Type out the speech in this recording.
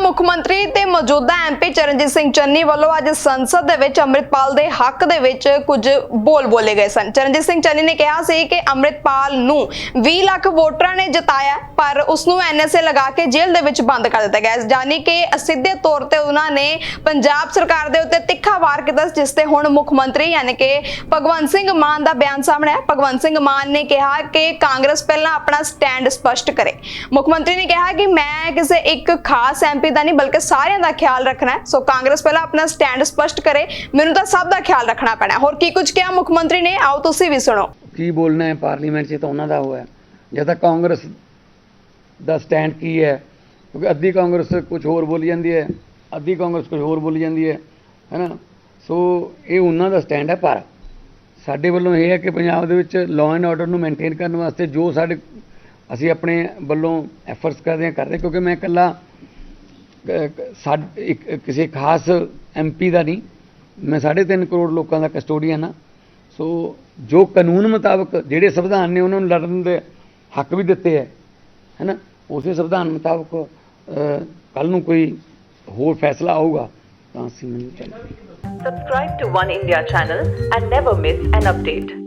ਮੁੱਖ ਮੰਤਰੀ ਤੇ ਮੌਜੂਦਾ ਐਮਪੀ ਚਰਨਜੀਤ ਸਿੰਘ ਚੰਨੀ ਵੱਲੋਂ ਅੱਜ ਸੰਸਦ ਦੇ ਵਿੱਚ ਅੰਮ੍ਰਿਤਪਾਲ ਦੇ ਹੱਕ ਦੇ ਵਿੱਚ ਕੁਝ ਬੋਲ ਬੋਲੇ ਗਏ ਸਨ। ਚਰਨਜੀਤ ਸਿੰਘ ਚੰਨੀ ਨੇ ਕਿਹਾ ਸੀ ਕਿ ਅੰਮ੍ਰਿਤਪਾਲ ਨੂੰ 20 ਲੱਖ ਵੋਟਰਾਂ ਨੇ ਜਿਤਾਇਆ। ਪਰ ਉਸ ਨੂੰ ਐਨਐਸਏ ਲਗਾ ਕੇ ਜੇਲ੍ਹ ਦੇ ਵਿੱਚ ਬੰਦ ਕਰ ਦਿੱਤਾ ਗਿਆ ਹੈ। ਕਿ ਸਿੱਧੇ ਤੌਰ ਤੇ ਉਹਨਾਂ ਨੇ ਪੰਜਾਬ ਸਰਕਾਰ ਦੇ ਉੱਤੇ ਤਿੱਖਾ ਵਾਰ ਕੀਤਾ ਜਿਸ ਤੇ ਹੁਣ ਮੁੱਖ ਮੰਤਰੀ ਯਾਨੀ ਕਿ ਭਗਵੰਤ ਸਿੰਘ ਮਾਨ ਦਾ ਬਿਆਨ ਸਾਹਮਣੇ ਹੈ ਭਗਵੰਤ ਸਿੰਘ ਮਾਨ ਨੇ ਕਿਹਾ ਕਿ ਕਾਂਗਰਸ ਪਹਿਲਾਂ ਆਪਣਾ ਸਟੈਂਡ ਸਪਸ਼ਟ ਕਰੇ। ਮੁੱਖ ਮੰਤਰੀ ਨੇ ਕਿਹਾ ਕਿ ਮੈਂ ਕਿਸੇ ਇੱਕ ਖਾਸ ਐਮਪੀ ਦਾ ਨਹੀਂ, ਬਲਕਿ ਸਾਰਿਆਂ ਦਾ ਖਿਆਲ ਰੱਖਣਾ ਹੈ। ਸੋ ਕਾਂਗਰਸ ਪਹਿਲਾਂ ਆਪਣਾ ਸਟੈਂਡ ਸਪਸ਼ਟ ਕਰੇ। ਮੈਨੂੰ ਤਾਂ ਸਭ ਦਾ ਖਿਆਲ ਰੱਖਣਾ ਪੈਣਾ ਹੋਰ ਕੀ ਕੁਝ ਕਿਹਾ ਮੁੱਖ ਮੰਤਰੀ ਨੇ? ਆਓ ਤੁਸੀਂ ਵੀ ਸੁਣੋ। ਕੀ ਬੋਲਣਾ ਹੈ? ਪਾਰਲੀਮੈਂਟ 'ਚ ਤਾਂ ਉਹਨਾਂ ਦਾ ਹੋਇਆ ਜਾਂ ਤਾਂ ਕਾਂਗਰਸ ਦਾ ਸਟੈਂਡ ਕੀ ਹੈ? ਕਿਉਂਕਿ ਅੱਧੀ ਕਾਂਗਰਸ ਕੁਝ ਹੋਰ ਬੋਲੀ ਜਾਂਦੀ ਹੈ, ਅੱਧੀ ਕਾਂਗਰਸ ਕੁਝ ਹੋਰ ਬੋਲੀ ਜਾਂਦੀ ਹੈ ਹੈਨਾ ਸੋ ਇਹ ਉਹਨਾਂ ਦਾ ਸਟੈਂਡ ਹੈ ਪਰ ਸਾਡੇ ਵੱਲੋਂ ਇਹ ਹੈ ਕਿ ਪੰਜਾਬ ਦੇ ਵਿੱਚ ਲਾਅ ਐਂਡ ਆਰਡਰ ਨੂੰ ਮੇਨਟੇਨ ਕਰਨ ਵਾਸਤੇ ਜੋ ਸਾਡੇ, ਅਸੀਂ ਆਪਣੇ ਵੱਲੋਂ ਐਫਰਟਸ ਕਰਦੇ ਹਾਂ, ਕਰ ਰਹੇ ਕਿਉਂਕਿ ਮੈਂ ਇਕੱਲਾ ਕ- ਇੱਕ, ਕਿਸੇ ਖਾਸ ਐਮਪੀ ਦਾ ਨਹੀਂ, ਮੈਂ 3.5 ਕਰੋੜ ਲੋਕਾਂ ਦਾ ਕਸਟੋਡੀਅਨ ਹਾਂ। ਸੋ ਜੋ ਕਾਨੂੰਨ ਮੁਤਾਬਕ ਜਿਹੜੇ ਸੰਵਿਧਾਨ ਨੇ ਉਹਨਾਂ ਨੂੰ ਲੜਨ ਦੇ ਹੱਕ ਵੀ ਦਿੱਤੇ ਹੈ ਹੈਨਾ ਉਸੇ ਸੰਵਿਧਾਨ ਮੁਤਾਬਕ ਕੱਲ ਨੂੰ ਕੋਈ ਹੋਰ ਫੈਸਲਾ ਆਊਗਾ ਤਾਂ ਅਸੀਂ ਮੈਨੂੰ subscribe to one India channel and never miss an update